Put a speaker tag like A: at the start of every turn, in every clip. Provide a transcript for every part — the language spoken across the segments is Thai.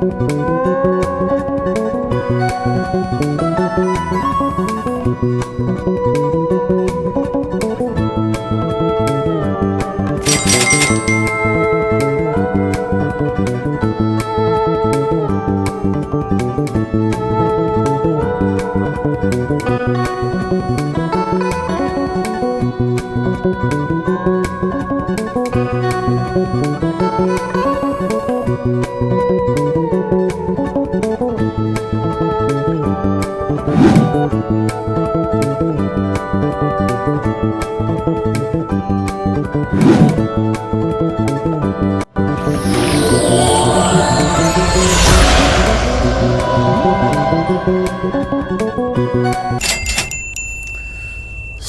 A: Thank you.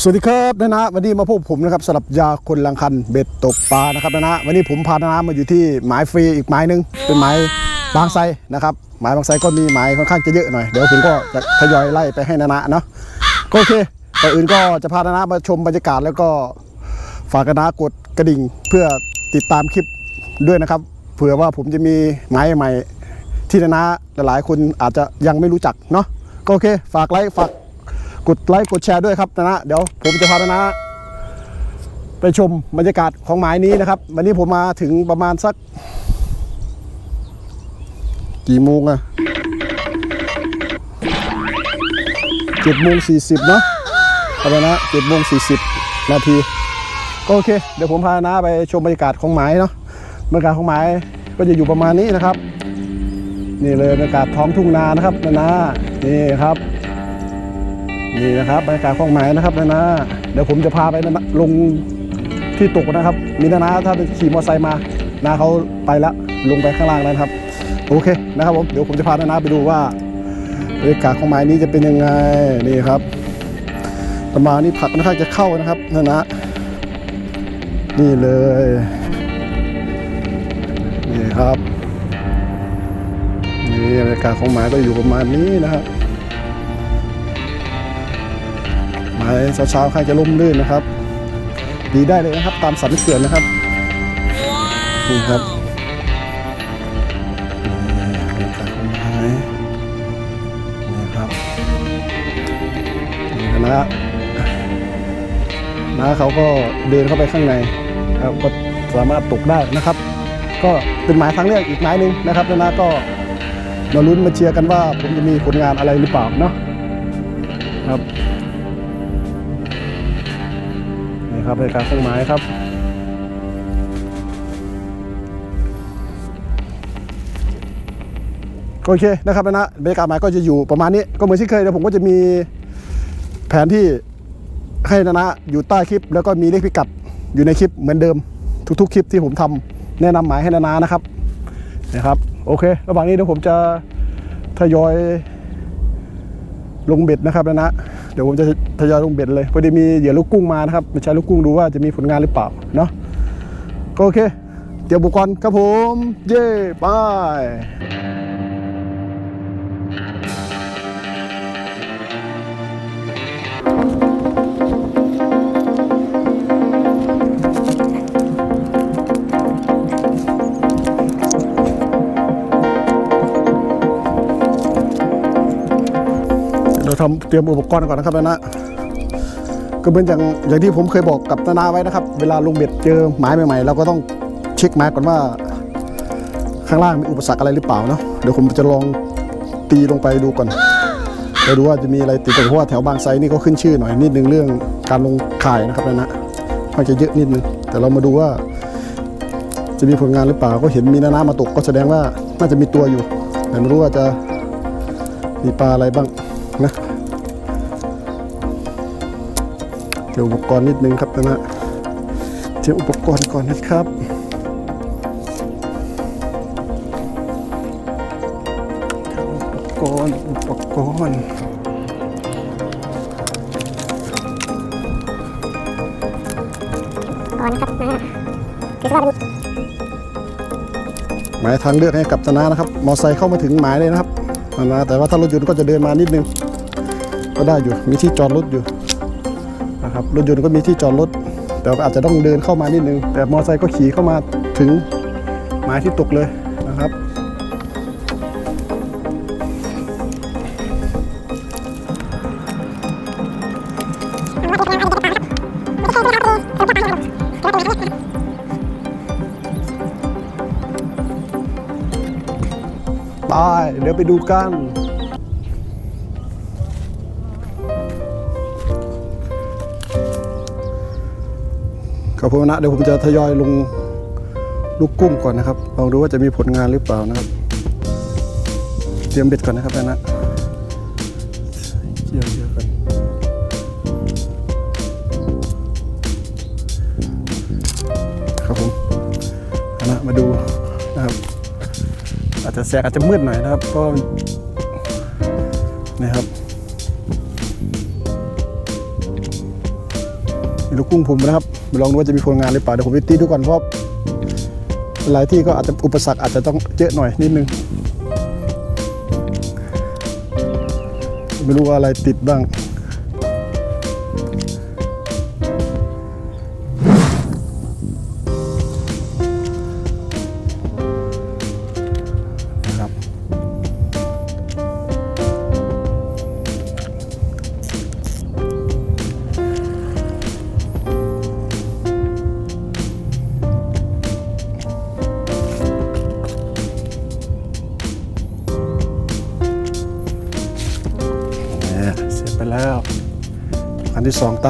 A: สวัสดีครับนะนะวันนี้มาพบผมนะครับสำหรับยาคนลังคันเบ็ดตกปลานะครับนะนะวันนี้ผมพานะนะมาอยู่ที่หมายฟรีอีกหมายหนึงเป็นหมายบางไทรนะครับหมายบางไทรก็มีหมายค่อนข้างจะเยอะหน่อยเดี๋ยวผมก็จะทยอยไล่ไปให้นะนะเนาะก็โอเคก่อนอื่นก็จะพานะนะมาชมบรรยากาศแล้วก็ฝากนะนะกดกระดิ่งเพื่อติดตามคลิปด้วยนะครับ เผื่อว่าผมจะมีหมายใหม่ ที่นะนะหลายๆ คนอาจจะยังไม่รู้จักเนาะก็โอเค ฝากไลค์ฝากกดไลค์กดแชร์ด้วยครับนะนะเดี๋ยวผมจะพานะนะไปชมบรรยากาศของหมายนี้นะครับ วันนี้ผมมาถึงประมาณสัก กี่โมงอะเจ็ดโมงสี่สิบเนาะเอาไปนะเจ็ดโมงสี่สิบนาทีก็โอเค เดี๋ยวผมพานะไปชมบรรยากาศของหมายเนาะบรรยากาศของหมายก็จะอยู่ประมาณนี้นะครับ นี่เลยบรรยากาศท้องทุ่งนานะครับนะนะนี่ครับ นี่นะครับบรรยากาศของหมายนะครับนะนะเดี๋ยวผมจะพาไปลงที่ตกนะครับ มีนะนะถ้าขี่มอเตอร์ไซค์มานาเขาไปแล้วลงไปข้างล่างแล้วครับ โอเคนะครับผมเดี๋ยวผมจะพานะนะไปดูว่าบรรยากาศของหมายนี้จะเป็นยังไงนี่ครับประมาณนี้ผักค่อนข้างจะเข้านะครับนะนะนี่เลยนี่ครับ นี่บรรยากาศของหมายก็อยู่ประมาณนี้นะครับหมายเช้าๆใครจะล่มลื่นนะครับ ดีได้เลยนะครับ ตามสันนิษฐานนะครับนี่ครับนี่บรรยากาศของไม้นี่ครับนี่นะนะเขาก็เดินเข้าไปข้างในครับก็สามารถตกได้นะครับ ก็เป็นหมายทางเลือกอีกหมายหนึ่งนะครับนะนะก็ มาลุ้นมาเชียร์กันว่า ผมจะมีผลงานอะไรหรือเปล่าเนาะครับนี่ครับบรรยากาศเครื่องไม้ครับโอเคนะครับนะบรรยากาศไม้ก็จะอยู่ประมาณนี้ก็เหมือนที่เคยเดี๋ยวผมก็จะมีแผนที่ให้นะนะอยู่ใต้คลิป แล้วก็มีเลขพิกัดอยู่ในคลิปเหมือนเดิมทุกๆ คลิปที่ผมทำแนะนำหมายให้นานานะครับ นะครับ โอเค ระหว่างนี้เดี๋ยวผมจะทยอยลงเบ็ดนะครับนะนะเดี๋ยวผมจะทยอยลงเบ็ดเลยพอดีมีเหยื่อลูกกุ้งมานะครับมาใช้ลูกกุ้งดูว่าจะมีผลงานหรือเปล่าเนาะก็โอเค เตรียมอุปกรณ์ครับผม เย่ไป เราเตรียมอุปกรณ์ก่อนนะครับนะก็เหมือนอย่างอย่างที่ผมเคยบอกกับนานาไว้นะครับ เวลาลงเบ็ดเจอหมายใหม่ๆเราก็ต้องเช็คหมายก่อนว่า ข้างล่างมีอุปสรรคอะไรหรือเปล่าเนาะเดี๋ยวผมจะลองตีลงไปดูก่อนไปดูว่าจะมีอะไรติดกันเพราะว่าแถวบางไซนี่ก็ขึ้นชื่อหน่อยนิดนึงเรื่องการลงข่ายนะครับนะนะมันจะเยอะนิดนึงแต่เรามาดูว่า จะมีผลงานหรือเปล่าก็เห็นมีนานามาตกก็แสดงว่าน่าจะมีตัวอยู่แต่ไม่รู้ว่าจะมีปลาอะไรบ้างนะ เจออุปกรณ์นิดนึงครับนะนะเจออุปกรณ์ก่อนนะครับอุปกรณ์อุปกรณ์
B: ก่อนนะครับนะคือว่าเป็น
A: หมายทางเลือกให้กับธนานะครับ มอไซค์เข้ามาถึงหมายเลยนะครับนะแต่ว่าถ้ารถยนต์ก็จะเดินมานิดนึง ก็ได้อยู่ มีที่จอดรถอยู่ นะครับรถยนต์ก็มีที่จอดรถ แต่อาจจะต้องเดินเข้ามานิดนึง แต่มอไซค์ก็ขี่เข้ามาถึงหมายที่ตกเลยนะครับไปเดี๋ยวไปดูกัน กับผมนะเดี๋ยวผมจะทยอยลงลูกกุ้งก่อนนะครับลองดูว่าจะมีผลงานหรือเปล่านะครับ เตรียมเบ็ดก่อนนะครับนะเกี่ยวเกี่ยวกันครับผมอานะมาดูนะครับ อาจจะแสกอาจจะมืดหน่อยนะครับก็นะครับลูกกุ้งผมนะครับ ลองดูว่าจะมีผลงานหรือเปล่าเดี๋ยวผมไปตีดูก่อนเพราะหลายที่ก็อาจจะอุปสรรคอาจจะต้องเยอะหน่อยนิดนึง ไม่รู้ว่าอะไรติดบ้าง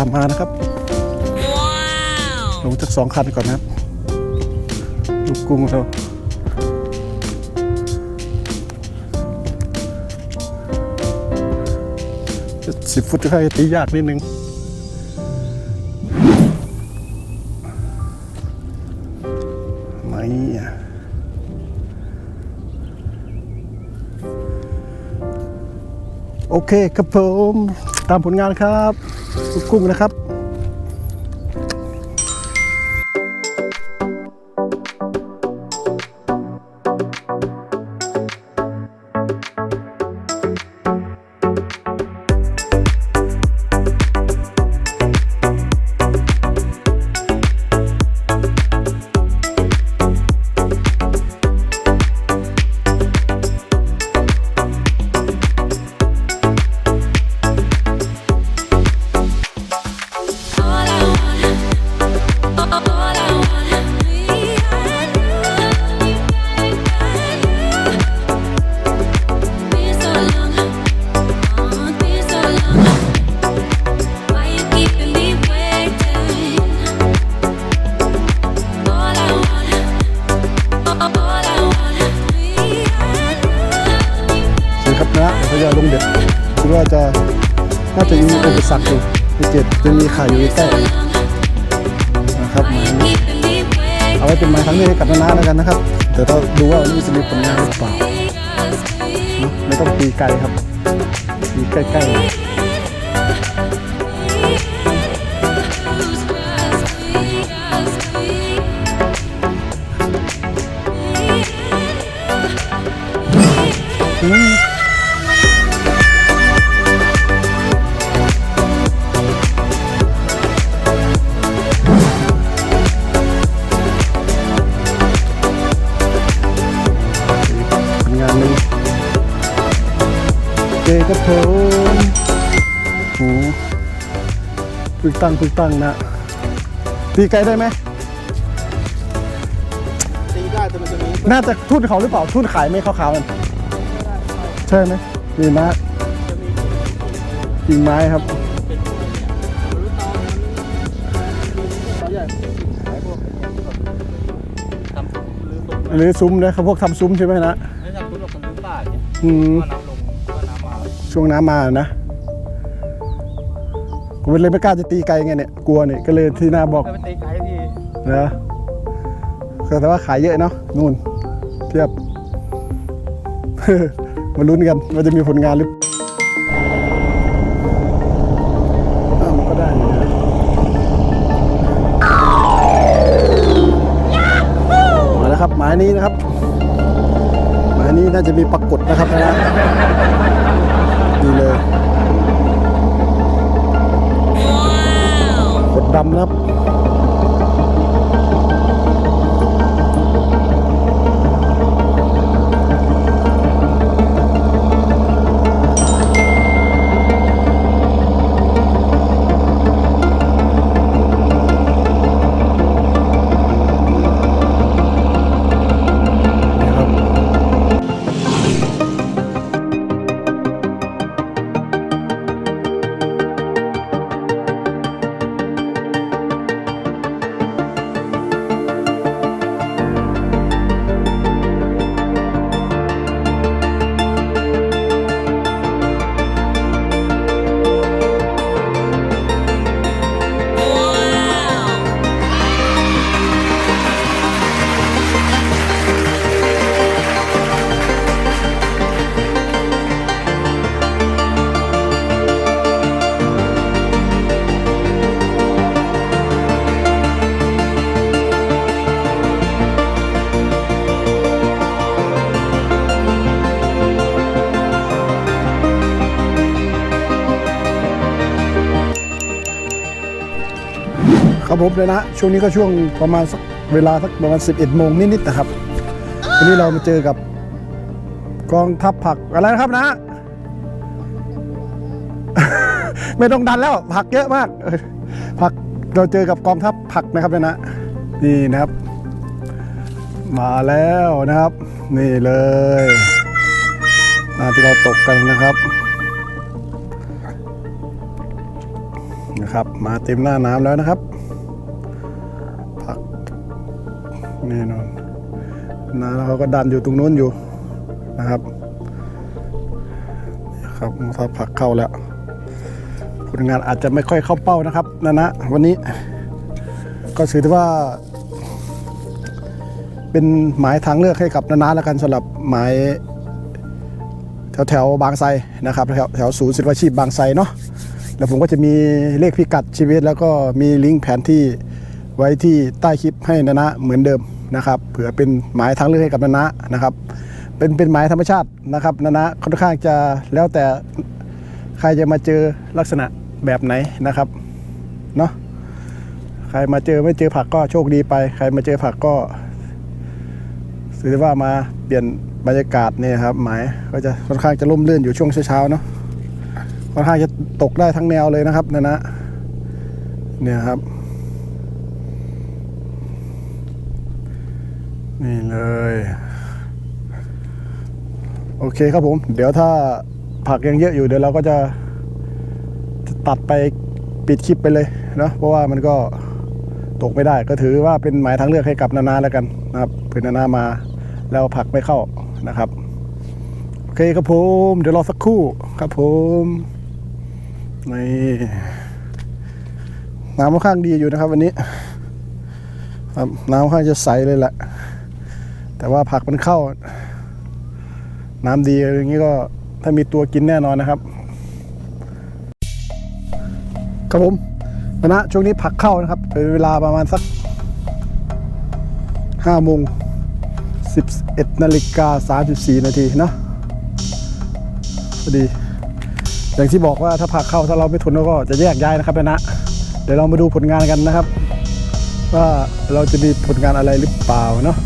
A: มมานะครับลงจากสองคันก่อนนะครับลูกกุ้งเราสิบฟุตก็ให้ตียากนิดนึงไม่อะโอเคครับผม ตามผลงานครับลู กกุ้งนะครับ นะครับเดี๋ยวเราดูว่าวันนี้จะมีผลงานหรือเปล่าเนอะไม่ต้องตีไกลครับตีใกล้ๆอื ครับผมโอ้ปึกตั้งปึกตั้งนะ ตีไกลได้ไหม
C: ตีได้แต่มันจะมี
A: น่าจะทุ่นเขาหรือเปล่าทุ่นขายไหมขาวๆมันใช่ไหมนี่นะ
C: จะมี
A: กิ่งไม้ครับ
C: เป็นพวกหรือตอนนั้นเขาใหญ่ขายพวกทำหรือตก
A: หรือซุ้มนะครับพวกทำซุ้มใช่ไหมนะ
C: ไม่ทำธุรกิจคนพื้นป่าเนี่ย
A: ช่วงน้ำมานะผมเลยไม่กล้าจะตีไกลไงเนี่ยกลัวเนี่ยก็เลยที่หน้าบอก
C: ถ้าเป็นตีไกลที
A: นะแต่ว่าขายเยอะเนาะนู่น เทียบ มาลุ้นกันว่าจะมีผลงานหรืออ้าวมันก็ได้อยู่นะมาแล้วครับ หมายนี้นะครับน่าจะมีปรากฏนะครับนะำนะครับนะครับ รบเลยนะช่วงนี้ก็ช่วงประมาณสักเวลาสักประมาณ 11โมงนิดๆนะครับวันนี้เรามาเจอกับกองทัพผักอะไรนะครับนะ ไม่ต้องดันแล้วผักเยอะมากผักเราเจอกับกองทัพผักนะครับเนี่ยนะนี่นะครับ มาแล้วนะครับ นี่เลยนาที่เราตกกันนะครับนะครับ มาเต็มหน้าน้ำแล้วนะครับ แน่นอนนาแล้วเขาก็ดันอยู่ตรงนู้นอยู่นะครับครับถ้าผักเข้าแล้วผลงานอาจจะไม่ค่อยเข้าเป้านะครับนะนะวันนี้ ก็ถือว่า เป็นหมายทางเลือกให้กับนานาแล้วกันสำหรับหมายแถวแถวๆบางไทรนะครับแถวแถวศูนย์ศิลปาชีพบางไทรเนาะแล้วผมก็จะมีเลขพิกัดชีวิต แล้วก็มีลิงก์แผนที่ไว้ที่ใต้คลิปให้นะนะเหมือนเดิม นะครับเผื่อเป็นหมายทางเลือกให้กับนะนะนะครับ เป็นเป็นหมายธรรมชาตินะครับนะนะค่อนข้างจะแล้วแต่ใครจะมาเจอลักษณะแบบไหนนะครับเนาะใครมาเจอไม่เจอผักก็โชคดีไป ใครมาเจอผักก็ถือว่ามาเปลี่ยนบรรยากาศเนี่ยครับหมายก็จะค่อนข้างจะร่มรื่นอยู่ช่วงเช้าๆเนาะค่อนข้างจะตกได้ทั้งแนวเลยนะครับนะนะเนี่ยครับ นี่เลย โอเคครับผม เดี๋ยวถ้าผักยังเยอะอยู่เดี๋ยวเราก็จะจะตัดไปปิดคลิปไปเลยเนาะเพราะว่ามันก็ตกไม่ได้ก็ถือว่าเป็นหมายทางเลือกให้กับนานาแล้วกันนะครับเพื่อนานามาแล้วผักไม่เข้านะครับโอเคครับผม เดี๋ยวรอสักครู่ครับผมนี่น้ำค่อนข้างดีอยู่นะครับ วันนี้ครับน้ำค่อนข้างจะใสเลยแหละ แต่ว่าผักมันเข้า น้ำดีอย่างนี้ก็ถ้ามีตัวกินแน่นอนนะครับ ครับผมนะนะช่วงนี้ผักเข้านะครับเป็นเวลาประมาณสักห้าโมงสิบเอ็ดนาฬิกาสามสิบสี่นาทีเนาะพอดี อย่างที่บอกว่าถ้าผักเข้าถ้าเราไม่ทนเราก็จะแยกย้ายนะครับนะ เดี๋ยวเรามาดูผลงานกันนะครับ ว่าเราจะมีผลงานอะไรหรือเปล่าเนาะ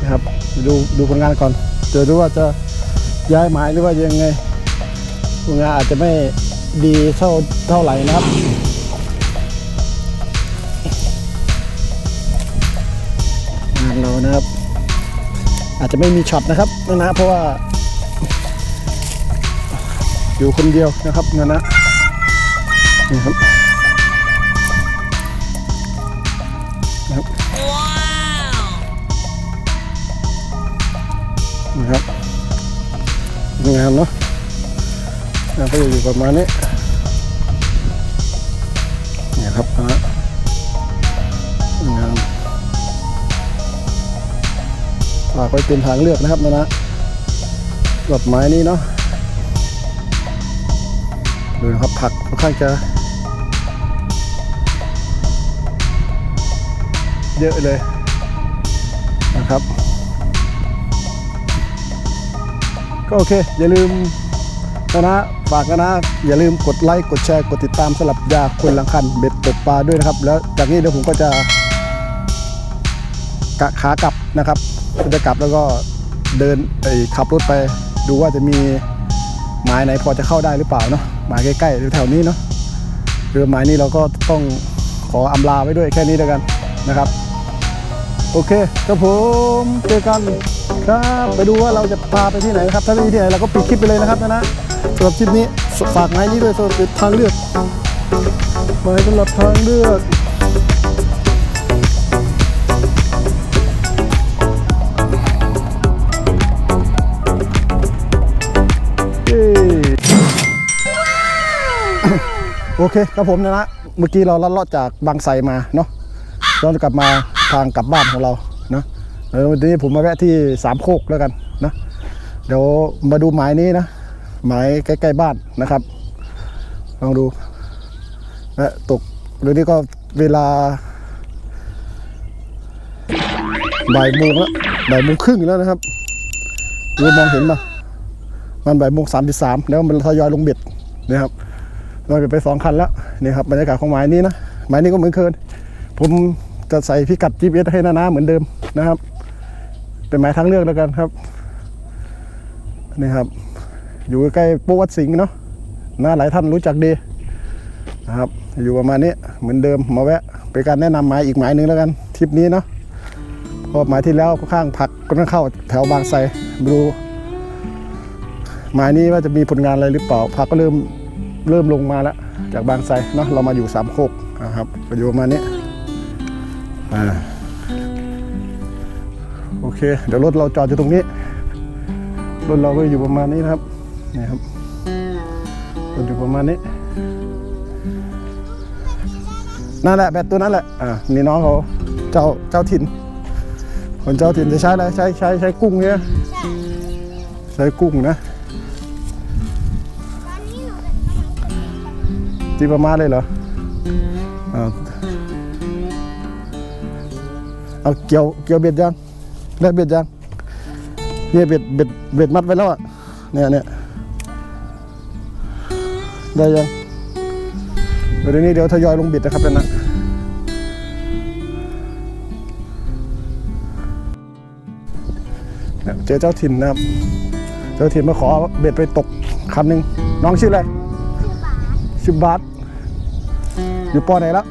A: นะครับดูดูผลงานก่อนเดี๋ยวดูว่าจะย้ายหมายหรือว่ายังไงผลงานอาจจะไม่ดีเท่าเท่าไหร่นะครับงานเรานะครับ อาจจะไม่มีช็อตนะครับนะนะเพราะว่าอยู่คนเดียวนะครับนะนะนี่ครับนะครับ งามเนาะงานก็จะอยู่ประมาณนี้เนี่ยครับนะงามฝากไว้เป็นทางเลือกนะครับนะนะสำหรับไม้นี้เนาะดูนะครับผักค่อนข้างจะ เยอะเลย ก็โอเค อย่าลืมนะนะฝากนะนะ อย่าลืมกดไลค์กดแชร์กดติดตามสลับยาคนลังคันเบ็ดตกปลาด้วยนะครับ แล้วจากนี้เดี๋ยวผมก็จะกะขากลับนะครับก็จะกลับแล้วก็เดินไอ้ขับรถไป ดูว่าจะมีหมายไหนพอจะเข้าได้หรือเปล่าเนาะหมายใกล้ๆหรือแถวนี้เนาะเรือหมายนี้เราก็ต้องขออำลาไว้ด้วยแค่นี้แล้วกันนะครับ โอเคครับผมเจอกันครับไปดูว่าเราจะพาไปที่ไหนนะครับ ถ้าไม่มีที่ไหนเราก็ปิดคลิปไปเลยนะครับนะนะสำหรับคลิปนี้ฝากไม้นี้ด้วยสำหรับทางเลือกไม้สำหรับทางเลือกเย้โอเคครับผมนะนะเมื่อกี้เราลัดเลาะจากบางไทรมาเนาะย้อนกลับมา ทางกลับบ้านของเรานะแล้ววันนี้ผมมาแวะที่สามโคกแล้วกันนะเดี๋ยวมาดูหมายนี้นะหมายใกล้ๆบ้านนะครับลองดูและตกเดี๋ยวนี้ก็เวลาบ่ายโมงแล้วบ่ายโมงครึ่งแล้วนะครับดูมองเห็นปะมันบ่ายโมงสามสิบสามแล้วมันทยอยลงเบ็ดนะครับเราเบ็ดไปสองคันแล้วนี่ครับบรรยากาศของหมายนี้นะหมายนี้ก็เหมือนเคยผม จะใส่พิกัด GPS ให้นานาเหมือนเดิมนะครับ เป็นหมายทางเลือกแล้วกันครับนี่ครับ อยู่ใกล้ป๊วัดสิงห์เนาะนะหลายท่านรู้จักดีนะครับ อยู่ประมาณนี้เหมือนเดิมมาแวะเป็นการแนะนำหมายอีกหมายหนึ่งแล้วกันทริปนี้เนาะเพราะหมายที่แล้วข้างผักก็ต้องเข้าแถวบางไทรดูหมายนี้ว่าจะมีผลงานอะไรหรือเปล่าผักก็เริ่มเริ่มลงมาแล้ว จากบางไทรเนาะเรามาอยู่สามโคกนะครับก็อยู่ประมาณนี้ อ่าโอเค เดี๋ยวรถเราจอดอยู่ตรงนี้รถเราก็อยู่ประมาณนี้นะครับนี่ครับรถอยู่ประมาณนี้นั่นแหละแบตตัวนั้นแหละอ่านี่น้องเขาเจ้าเจ้าถิ่น คนเจ้าถิ่นจะใช้อะไรใช้ใช้ใช้กุ้งเนี่ยใช้กุ้งนะตีประมาณเลยเหรออ่า เอาเกี่ยวเกี่ยวเบ็ดยังได้เบ็ดยังเนี่ยเบ็ดเบ็ดเบ็ดมัดไว้แล้วอะเนี่ยเนี่ยได้ยังเดี๋ยวนี้เดี๋ยวทยอยลงเบ็ดนะครับเป็นนะเนี่ยเจอเจ้าถิ่นนะครับ เจ้าถิ่นมาขอเบ็ดไปตกคันหนึ่งน้องชื่ออะไรชื่อบาสอยู่ปอไหนแล้ว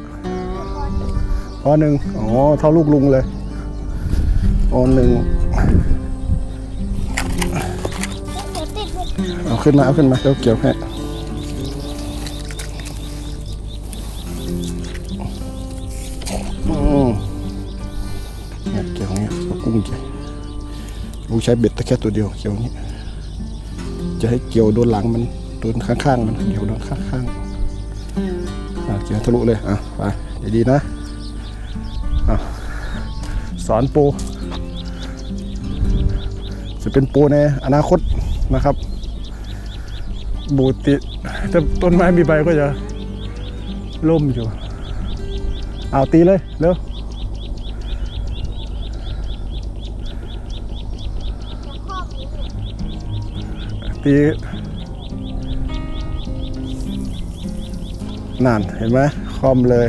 A: ปอหนึ่งอ๋อ เท่าลูกลุงเลยปอหนึ่งเอาขึ้นมา เอาขึ้นมาเดี๋ยวเกี่ยวให้อืมเกี่ยวอย่างเงี้ยกุ้งเกี่ยวลุงใช้เบ็ดแต่แค่ตัวเดียวเกี่ยวนี้ จะให้เกี่ยวโดนหลังมัน โดนข้างๆ มัน เกี่ยวโดนข้างๆอะเกี่ยวทะลุเลย อะ ไปดีๆนะ สอนปูจะเป็นปูในอนาคตนะครับ บูติถ้าต้นไม้มีใบก็จะล่มอยู่ เอาตีเลย เร็วตีนั่นเห็นไหมคอมเลย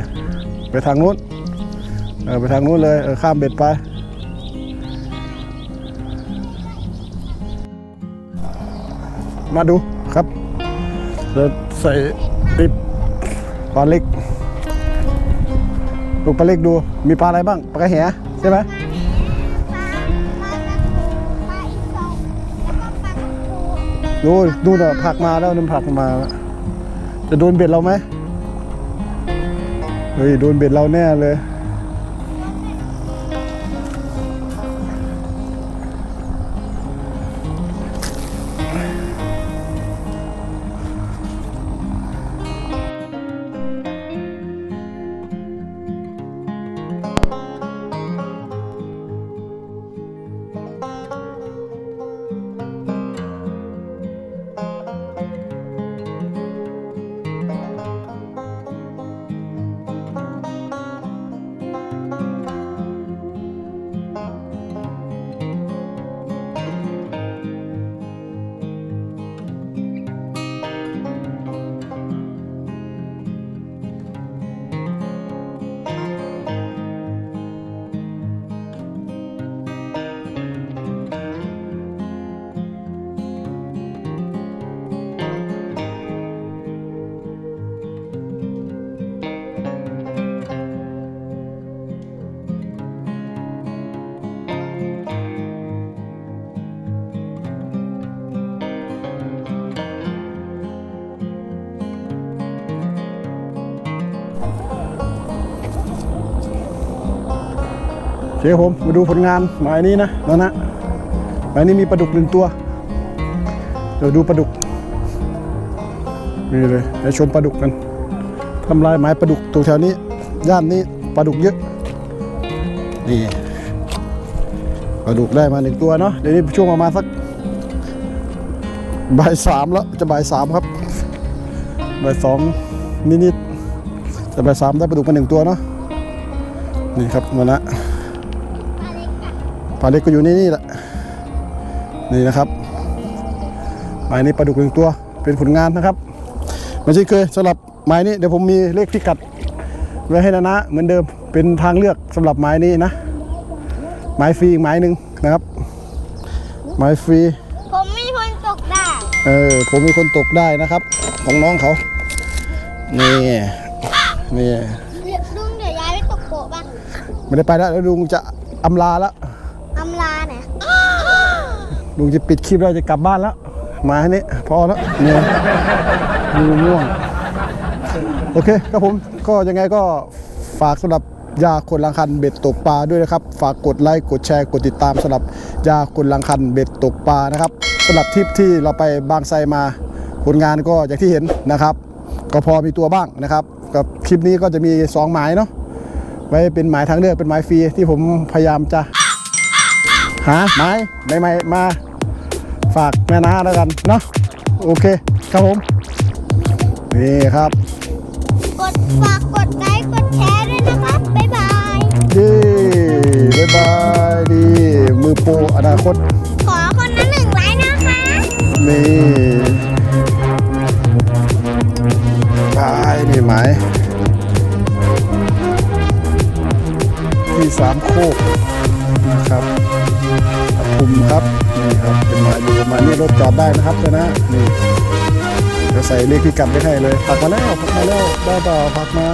A: ไปทางนู้น ออไปทางนู้นเลยเออข้ามเบ็ดไป มาดูครับเราใส่ติบปลาเล็กดูปลาเล็กดู มีปลาอะไรบ้าง ปลากระแหใช่ไหมดูดูน่ะผักมาแล้วนึงผักมาแล้วจะโดนเบ็ดเราไหมเฮ้ย โดนเบ็ดเราแน่เลย เคครับผมมาดูผลงานหมายนี้นะนะนะหมายนี้มีปลาดุกหนึ่งตัว เดี๋ยวดูปลาดุกนี่เลยไปชมปลาดุกกันทำลายไม้ปลาดุกตรงแถวนี้ ย่านนี้ปลาดุกเยอะนี่ปลาดุกได้มาหนึ่งตัวเนาะเดี๋ยวนี้ช่วงประมาณสักบ่ายสามแล้วจะบ่ายสามครับบ่ายสองนิดๆจะบ่ายสามได้ปลาดุกมาหนึ่งตัวเนาะนี่ครับมานะ ปลาเล็กก็อยู่นี่นี่แหละนี่นะครับหมายนี้ปลาดุกหนึ่งตัวเป็นผลงานนะครับไม่ใช่เคยสำหรับหมายนี้เดี๋ยวผมมีเลขพิกัดไว้ให้นะนะเหมือนเดิมเป็นทางเลือกสำหรับหมายนี้นะหมายฟรีอีกหมายหนึ่งนะครับหมายฟรี
D: ผมมีคนตกได้
A: เออผมมีคนตกได้นะครับ ของน้องเขานี่นี่
D: ลุงเดี๋ยวย้ายไปตกโปะป่ะ
A: ไม่ได้ไปแล้วแล้วลุงจะอำลาแล้ว
D: อำลาเนี่ย
A: ลุงจะปิดคลิปแล้วจะกลับบ้านแล้ว มายนี้พอแล้วเนี่ยลุงง่วง โอเคครับผมก็ยังไงก็ฝากสำหรับยาคนลังคันเบ็ดตกปลาด้วยนะครับ ฝากกดไลค์กดแชร์กดติดตามสำหรับยาคนลังคันเบ็ดตกปลานะครับสำหรับทริปที่เราไปบางไทรมาผลงานก็อย่างที่เห็นนะครับ ก็พอมีตัวบ้างนะครับ กับคลิปนี้ก็จะมี 2 หมายเนาะไว้เป็นหมายทางเลือกเป็นหมายฟรีที่ผมพยายามจะ หาหมายใหม่ๆมาฝากแม่น้าแล้วกันเนาะโอเคครับผมนี่ครับ
D: กดฝากกดไลค์กดแชร์ด้วยนะครับ บ๊ายบาย
A: เย้บ๊ายบายดีมือโปรอนาคต
D: ขอคนละหนึ่งไลค์นะคะ
A: นี่ตายนี่ไหมายที่สามโคกนะครับ ปทุมครับนี่ครับเป็นหมายอยู่ประมาณนี้รถจอดได้นะครับเจ้านะนี่จะใส่เลขพิกัดไว้ให้เลยผักมาแล้วผักมาแล้วได้ต่อผักมา